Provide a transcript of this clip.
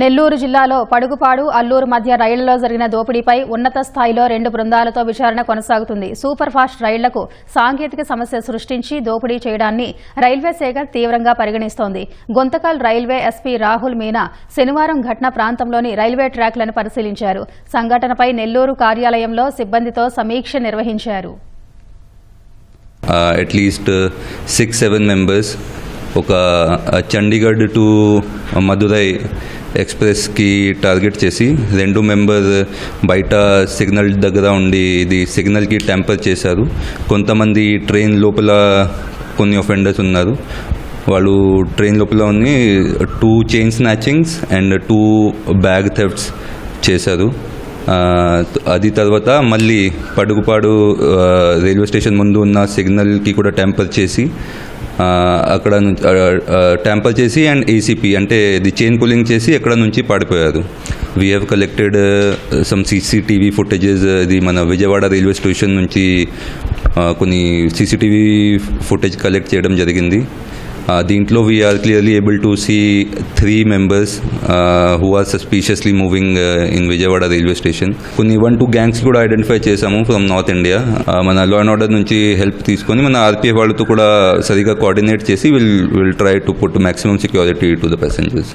నెల్లూరు జిల్లాలో పడుగుపాడు అల్లూరు మధ్య రైళ్ళలో జరిగిన దోపిడీపై ఉన్నత స్థాయిలో రెండు బృందాలతో విచారణ కొనసాగుతుంది. సూపర్ ఫాస్ట్ రైళ్ళకు సాంకేతిక సమస్య సృష్టించి దోపిడీ చేయడాన్ని రైల్వే శాఖ తీవ్రంగా పరిగణిస్తోంది. గొంతకల్ రైల్వే ఎస్పీ రాహుల్ మీనా శనివారం ఘటన ప్రాంతంలోని రైల్వే ట్రాక్లను పరిశీలించారు. సంఘటనపై నెల్లూరు కార్యాలయంలో సిబ్బందితో సమీక్ష నిర్వహించారు. At least six seven members ఒక uh, చండీగఢ్ టు మదురై ఎక్స్ప్రెస్కి టార్గెట్ చేసి రెండు మెంబర్ బయట సిగ్నల్ దగ్గర ఉండి ఇది సిగ్నల్కి ట్యాంపర్ చేశారు. కొంతమంది ట్రైన్ లోపల కొన్ని ఒఫెండర్స్ ఉన్నారు. వాళ్ళు ట్రైన్ లోపల ఉన్ని two chain snatchings and two bag thefts చేశారు. అది తర్వాత మళ్ళీ పడుగుపాడు రైల్వే స్టేషన్ ముందు ఉన్న సిగ్నల్కి కూడా టెంపర్ చేసి అక్కడ నుంచి చేసి అండ్ ఏసీపీ అంటే ది చైన్ పులింగ్ చేసి ఎక్కడ నుంచి పాడిపోయారు? We have collected some CCTV footages ఇది మన విజయవాడ రైల్వే స్టేషన్ నుంచి కొన్ని సీసీటీవీ ఫుటేజ్ కలెక్ట్ చేయడం జరిగింది. దీంట్లో we are clearly able to see three members who are suspiciously moving in Vijayawada railway station కొన్ని వన్ టూ గ్యాంగ్స్ కూడా ఐడెంటిఫై చేశాము ఫ్రమ్ నార్త్ ఇండియా మన లా అండ్ ఆర్డర్ నుంచి హెల్ప్ తీసుకొని మన ఆర్పీఎఫ్ వాళ్ళతో కూడా సరిగా కోఆర్డినేట్ చేసి will will try to put maximum security to the passengers